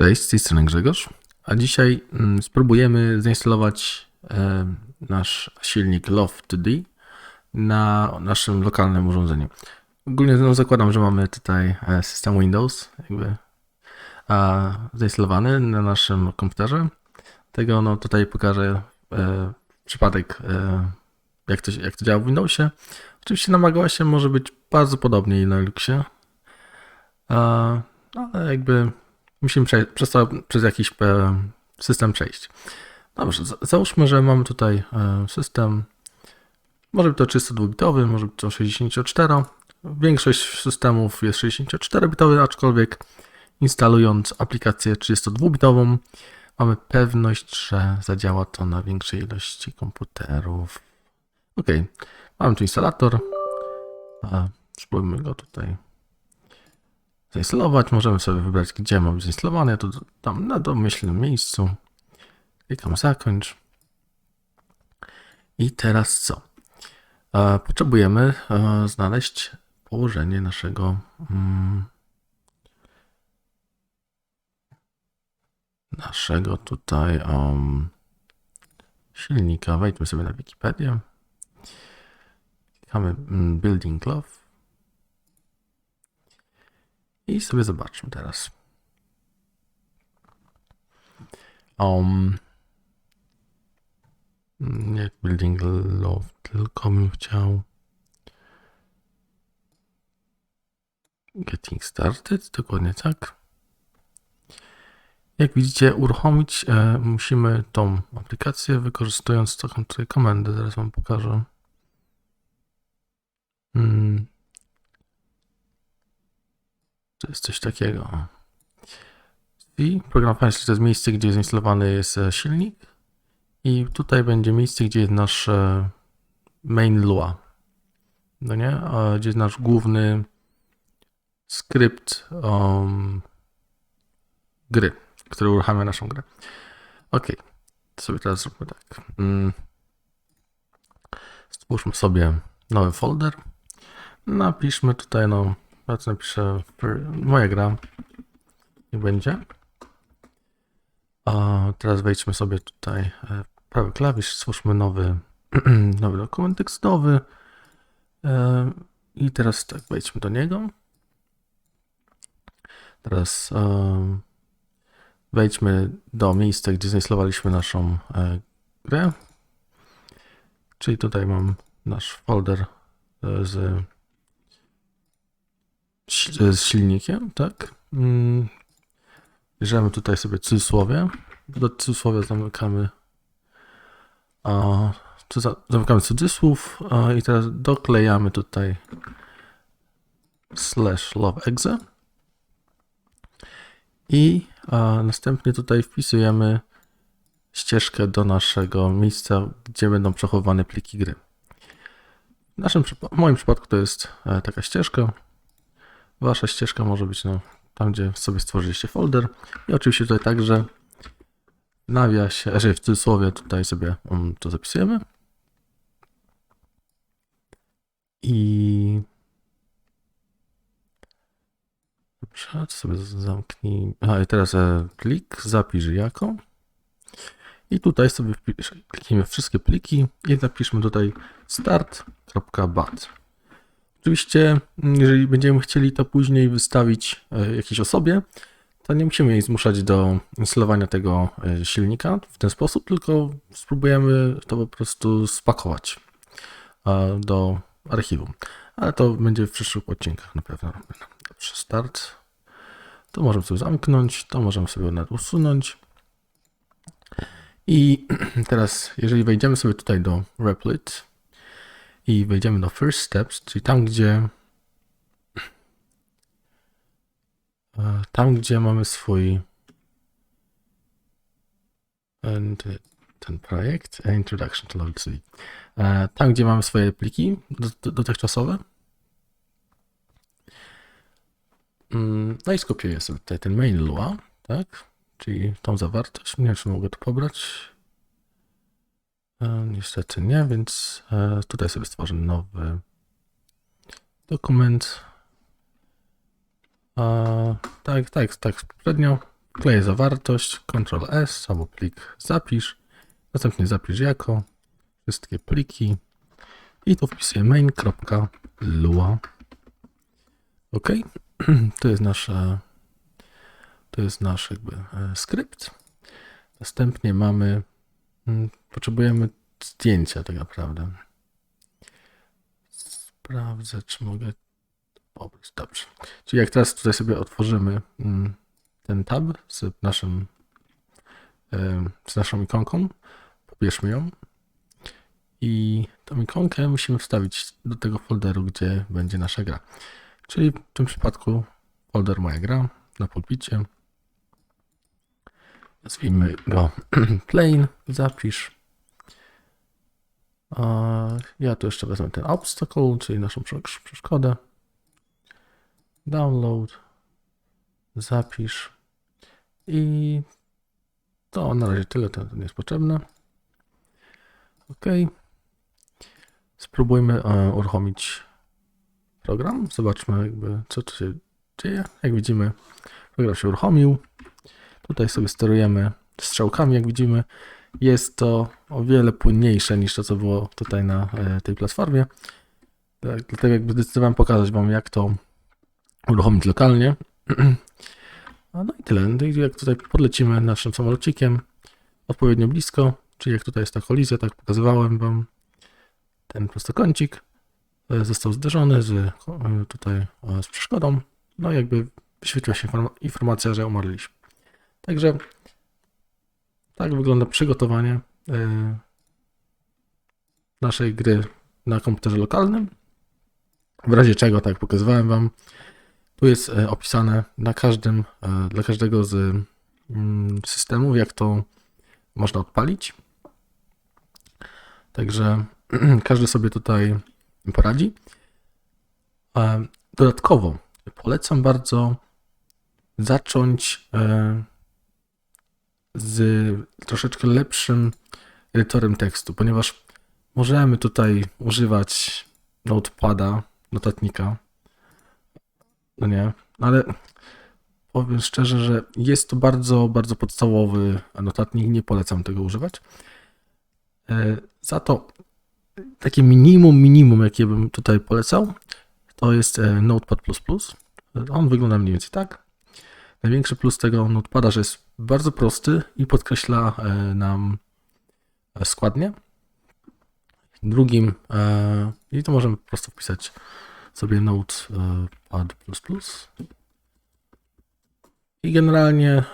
Cześć, z tej strony Grzegorz, a dzisiaj mm, spróbujemy zainstalować e, nasz silnik Love2D na naszym lokalnym urządzeniu. Ogólnie no, zakładam, że mamy tutaj e, system Windows jakby a, zainstalowany na naszym komputerze. Tego no, tutaj pokażę e, przypadek, e, jak, to, się- jak to działa w Windowsie. Oczywiście na macOSie może być bardzo podobnie i na Linuxie. A, ale jakby musimy prze, przez, to, przez jakiś e, system przejść. Dobrze, za- załóżmy, że mamy tutaj e, system, może być to 32-bitowy, może być to 64. Większość systemów jest 64-bitowy, aczkolwiek instalując aplikację 32-bitową mamy pewność, że zadziała to na większej ilości komputerów. Ok, mamy tu instalator. Spróbujmy go tutaj zainstalować. Możemy sobie wybrać, gdzie ma być zainstalowany. Ja to tam na domyślnym miejscu. Klikam zakończ. I teraz co? E, potrzebujemy e, znaleźć położenie naszego mm, naszego tutaj um, silnika. Wejdźmy sobie na Wikipedię. Klikamy mm, Building Love. I sobie zobaczmy teraz. Um, nie Building Love, tylko bym chciał Getting Started, dokładnie tak. Jak widzicie, uruchomić e, musimy tą aplikację wykorzystując taką tutaj komendę, zaraz wam pokażę. Mm. To jest coś takiego. I program Files to jest miejsce, gdzie zainstalowany jest e, silnik. I tutaj będzie miejsce, gdzie jest nasz e, main Lua. No nie? Gdzie jest nasz główny skrypt um, gry, który uruchamia naszą grę. Ok. To sobie teraz zróbmy tak. Mm. Stwórzmy sobie nowy folder. Napiszmy tutaj, no, ja tu napiszę moja gra. Niech będzie. A teraz wejdźmy sobie tutaj e, prawy klawisz, stwórzmy nowy, nowy dokument tekstowy. E, I teraz tak, wejdźmy do niego. Teraz e, wejdźmy do miejsca, gdzie zainstalowaliśmy naszą grę. Czyli tutaj mam nasz folder z z silnikiem, tak? Mm, Bierzemy tutaj sobie cudzysłowie. Do cudzysłowia zamykamy. A, zamykamy cudzysłów a, i teraz doklejamy tutaj slash loveexe i a, następnie tutaj wpisujemy ścieżkę do naszego miejsca, gdzie będą przechowywane pliki gry. W, naszym, w moim przypadku to jest e, taka ścieżka. Wasza ścieżka może być no, tam, gdzie sobie stworzyliście folder. I oczywiście tutaj także w nawiasie, znaczy w cudzysłowie tutaj sobie um, to zapisujemy. I Dobrze, to sobie zamknij. A i teraz e, plik, zapisz jako. I tutaj sobie wpisz, klikniemy wszystkie pliki i napiszmy tutaj start.bat. Oczywiście, mm, jeżeli będziemy chcieli to później wystawić e, jakiejś osobie, to nie musimy jej zmuszać do instalowania tego e, silnika w ten sposób, tylko spróbujemy to po prostu spakować e, do archiwum. Ale to będzie w przyszłych odcinkach na pewno. Dobrze, start. To możemy sobie zamknąć, to możemy sobie nawet usunąć. I teraz, jeżeli wejdziemy sobie tutaj do Replit, i wejdziemy do First Steps, czyli tam, gdzie e, tam, gdzie mamy swój ten projekt e, Introduction to 3. E, Tam, gdzie mamy swoje pliki do- do- dotychczasowe. Mm, No i skopiuję sobie tutaj ten main Lua, tak? Czyli tą zawartość. Nie wiem, czy mogę to pobrać. E, Niestety nie, więc e, tutaj sobie stworzę nowy dokument. E, Tak, tak, tak, poprzednio. Wkleję zawartość, Ctrl S, albo plik zapisz, następnie zapisz jako, wszystkie pliki i tu wpisuję main.lua. OK, to jest nasza, to jest nasz jakby skrypt. Następnie mamy, mm, potrzebujemy zdjęcia tak naprawdę. Sprawdzę, czy mogę pobrać. Dobrze. Czyli jak teraz tutaj sobie otworzymy mm, ten tab z naszym z naszą ikonką, pobierzmy ją i tą ikonkę musimy wstawić do tego folderu, gdzie będzie nasza gra. Czyli w tym przypadku folder moja gra na pulpicie. Nazwijmy go plain, zapisz. Ja tu jeszcze wezmę ten obstacle, czyli naszą prze- przeszkodę. Download, zapisz i to na razie tyle, to nie jest potrzebne. OK. Spróbujmy e, uruchomić program. Zobaczmy jakby co tu się dzieje. Jak widzimy program się uruchomił. Tutaj sobie sterujemy strzałkami, jak widzimy. Jest to o wiele płynniejsze niż to, co było tutaj na e, tej platformie. Tak, dlatego jakby zdecydowałem pokazać Wam, jak to uruchomić lokalnie. No i tyle. No Jak tutaj podlecimy naszym samolocikiem odpowiednio blisko, czyli jak tutaj jest ta kolizja, tak pokazywałem Wam ten prostokącik e, został zderzony z e, tutaj z przeszkodą. No jakby wyświetliła się inform- informacja, że umarliśmy. Także tak wygląda przygotowanie e, naszej gry na komputerze lokalnym. W razie czego, tak pokazywałem Wam, tu jest e, opisane na każdym, e, dla każdego z mm, systemów, jak to można odpalić. Także każdy sobie tutaj poradzi. Dodatkowo polecam bardzo zacząć z troszeczkę lepszym edytorem tekstu, ponieważ możemy tutaj używać notepada, notatnika, no nie, ale powiem szczerze, że jest to bardzo, bardzo podstawowy notatnik, nie polecam tego używać. E, Za to takie minimum, minimum, jakie bym tutaj polecał, to jest e, Notepad++. On wygląda mniej więcej tak. Największy plus tego Notepada, że jest bardzo prosty i podkreśla e, nam e, składnie. Drugim, e, i to możemy po prostu wpisać sobie Notepad++. I generalnie,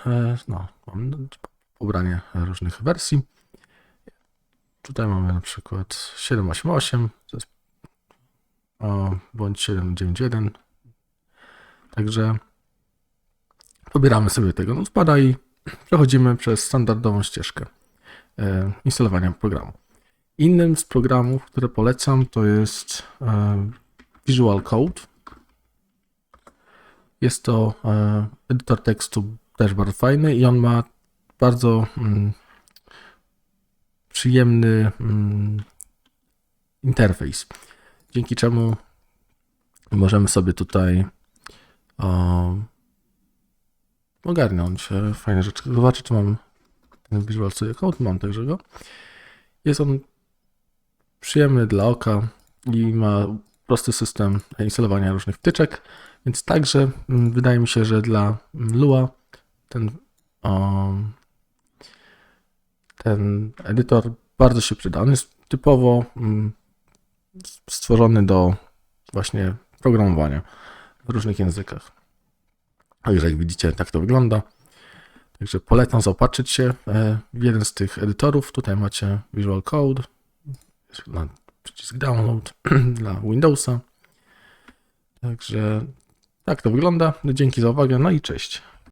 no, mam pobranie różnych wersji. Tutaj mamy na przykład 788, to jest, o, bądź 791. Także pobieramy sobie tego notepada i przechodzimy przez standardową ścieżkę e, instalowania programu. Innym z programów, które polecam, to jest e, Visual Code. Jest to e, edytor tekstu też bardzo fajny i on ma bardzo mm, przyjemny mm, interfejs, dzięki czemu możemy sobie tutaj ogarnąć e, fajne rzeczy. Zobaczę, czy mam ten Visual Studio Code, mam także go. Jest on przyjemny dla oka i ma prosty system instalowania różnych wtyczek, więc także mm, wydaje mi się, że dla Lua ten, o, ten edytor bardzo się przyda. On jest typowo mm, stworzony do właśnie programowania w różnych językach. Także jak widzicie, tak to wygląda. Także polecam zaopatrzyć się e, w jeden z tych edytorów. Tutaj macie Visual Code, przycisk download dla Windowsa. Także tak to wygląda. Dzięki za uwagę, no i cześć.